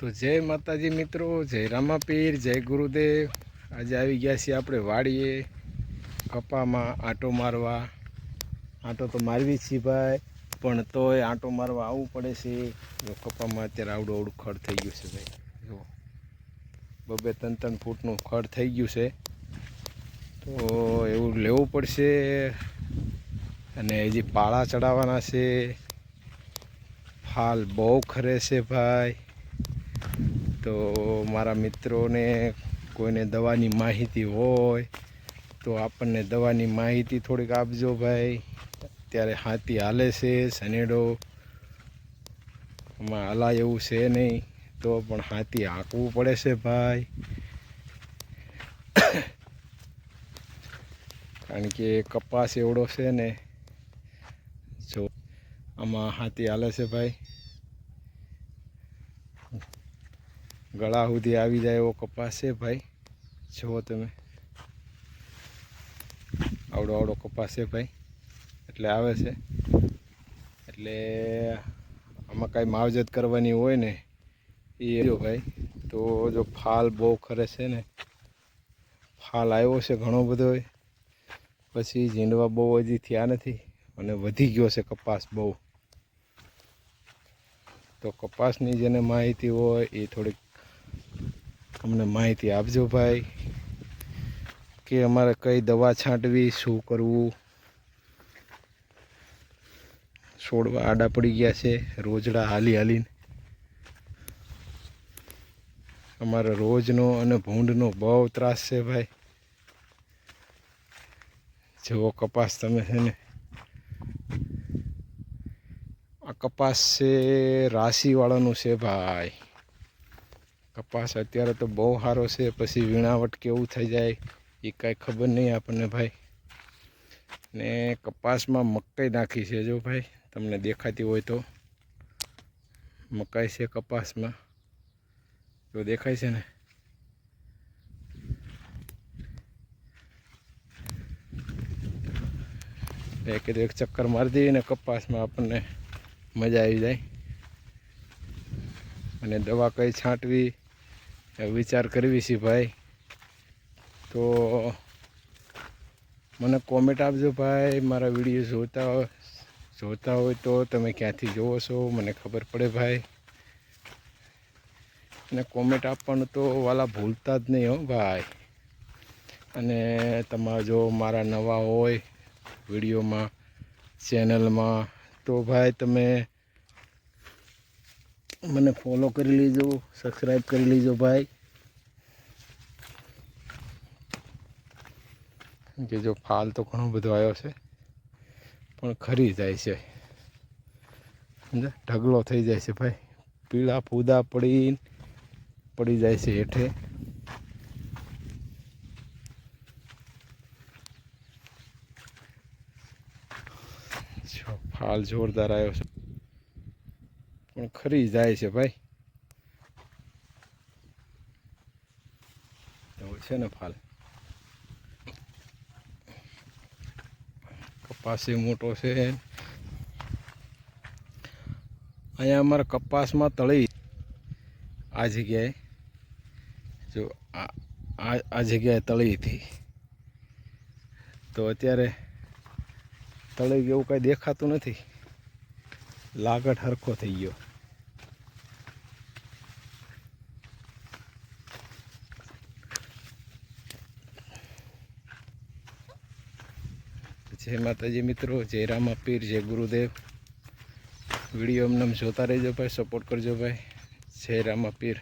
તો જય માતાજી મિત્રો, જય રામાપીર, જય ગુરુદેવ. આજે આવી ગયા છીએ આપણે વાડીએ, કપામાં આંટો મારવા. આંટો તો મારવી છીએ ભાઈ, પણ તોય આંટો મારવા આવવું પડે છે. જો કપામાં અત્યારે આવડું આવડું ખડ થઈ ગયું છે ભાઈ. જો, બબે ત્રણ ત્રણ ફૂટનું ખડ થઈ ગયું છે. તો એવું લેવું પડશે. અને હજી પાળા ચડાવવાના છે. ફાલ બહુ ખરે છે ભાઈ. તો મારા મિત્રોને કોઈને દવાની માહિતી હોય તો આપણને દવાની માહિતી થોડીક આપજો ભાઈ. અત્યારે હાથી હાલે છે સનેડો એમાં હલા એવું છે નહીં, તો પણ હાથી હાંકવું પડે છે ભાઈ. કારણ કે કપાસ એવડો છે ને. જો, આમાં હાથી હાલે છે ભાઈ. ગળા સુધી આવી જાય એવો કપાસ છે ભાઈ. જુઓ તમે. આવડો આવડો કપાસ છે ભાઈ. એટલે આવે છે. એટલે આમાં કાંઈ માવજત કરવાની હોય ને એ જો ભાઈ. તો જો ફાલ બહુ ખરે છે ને. ફાલ આવ્યો છે ઘણો બધો પછી ઝીંડવા બહુ હજી થયા નથી અને વધી ગયો છે કપાસ બહુ. તો કપાસની જેને માહિતી હોય એ થોડીક અમને માહિતી આપજો ભાઈ, કે અમારે કઈ દવા છાંટવી, શું કરવું? છોડવા આડા પડી ગયા છે, રોજડા હાલી હાલીને. અમારે રોજનો અને ભૂંડનો બહુ ત્રાસ છે ભાઈ. જેવો કપાસ તમે છે ને, આ કપાસ છે રાશિવાળાનું છે ભાઈ. કપાસ અત્યારે તો બહુ સારો છે, પછી વીણાવટ કેવું થઈ જાય એ કાંઈ ખબર નહીં આપણને ભાઈ. ને કપાસમાં મકાઈ નાખી છે જો ભાઈ, તમને દેખાતી હોય તો. મકાઈ છે કપાસમાં. જો દેખાય છે ને? એક એક ચક્કર મારી દઈએ ને કપાસમાં આપણને મજા આવી જાય. અને દવા કઈ છાંટવી વિચાર કરવી છે ભાઈ. તો મને કોમેન્ટ આપજો ભાઈ, મારા વીડિયો જોતા જોતા હોય તો તમે ક્યાંથી જોવો છો, મને ખબર પડે ભાઈ. અને કોમેન્ટ આપવાનું તો વાલા ભૂલતા જ નહીં હો ભાઈ. અને તમારા જો મારા નવા હોય વિડીયોમાં ચેનલમાં તો ભાઈ તમે મને ફોલો કરી લેજો સબસ્ક્રાઈબ કરી લેજો ભાઈ. કે જો ફાલ તો ઘણો બધો આવ્યો છે, પણ ખરી જાય છે? ઢગલો થઈ જાય છે ભાઈ. પીળા પૂદા પડી પડી જાય છે હેઠે. ફાલ જોરદાર આવ્યો છે. પણ ખરી જાય છે ભાઈ. એવું છે ને ફાલ. કપાસી મોટો છે. અહીંયા અમારા કપાસમાં તળી. આ જગ્યાએ જો આ જગ્યાએ તળી હતી. તો અત્યારે તળી એવું કાંઈ દેખાતું નથી. લાગટ હરખો થઈ ગયો. જય માતાજી મિત્રો, જય રામા પીર જય ગુરુદેવ. વીડિયો અમને જોતા રહેજો ભાઈ સપોર્ટ કરજો ભાઈ. જય રામા પીર